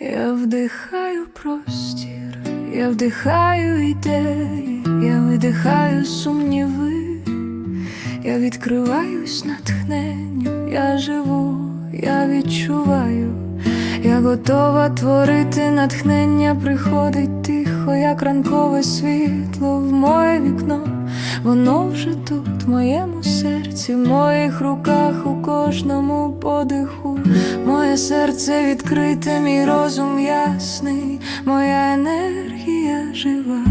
Я вдихаю простір, я вдихаю ідеї, я видихаю сумніви, я відкриваюсь натхненню, я живу, я відчуваю, я готова творити натхнення, приходить тихо, як ранкове світло в моє вікно, воно вже тут, в моєму серці, в моїх руках, у кожному подиху. Моє серце відкрите, мій розум ясний, моя енергія жива.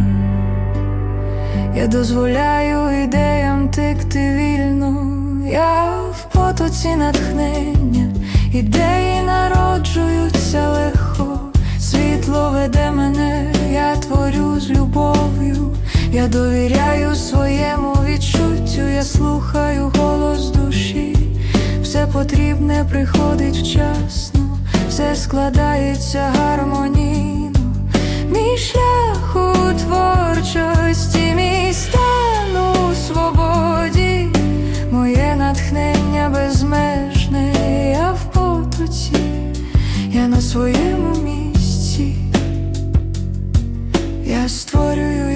Я дозволяю ідеям текти вільно, я в потоці натхнення, ідеї народжуються легко, світло веде мене, я творю з любов'ю, я довіряю своєму відчуттю, я слухаю голос душі, все потрібне приходить вчасно, все складається гармонійно. Мій шлях у творчості, мій стан у свободі, моє натхнення безмежне, я в потоці, я на своєму місці. Я створюю,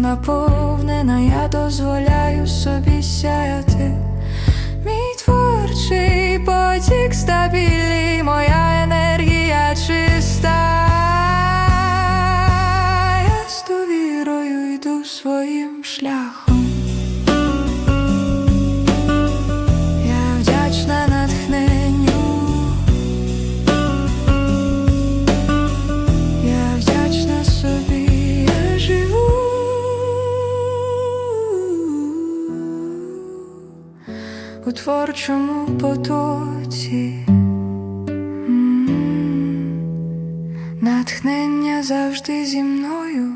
наповнена, я дозволяю собі сяяти. У творчому потоці натхнення завжди зі мною.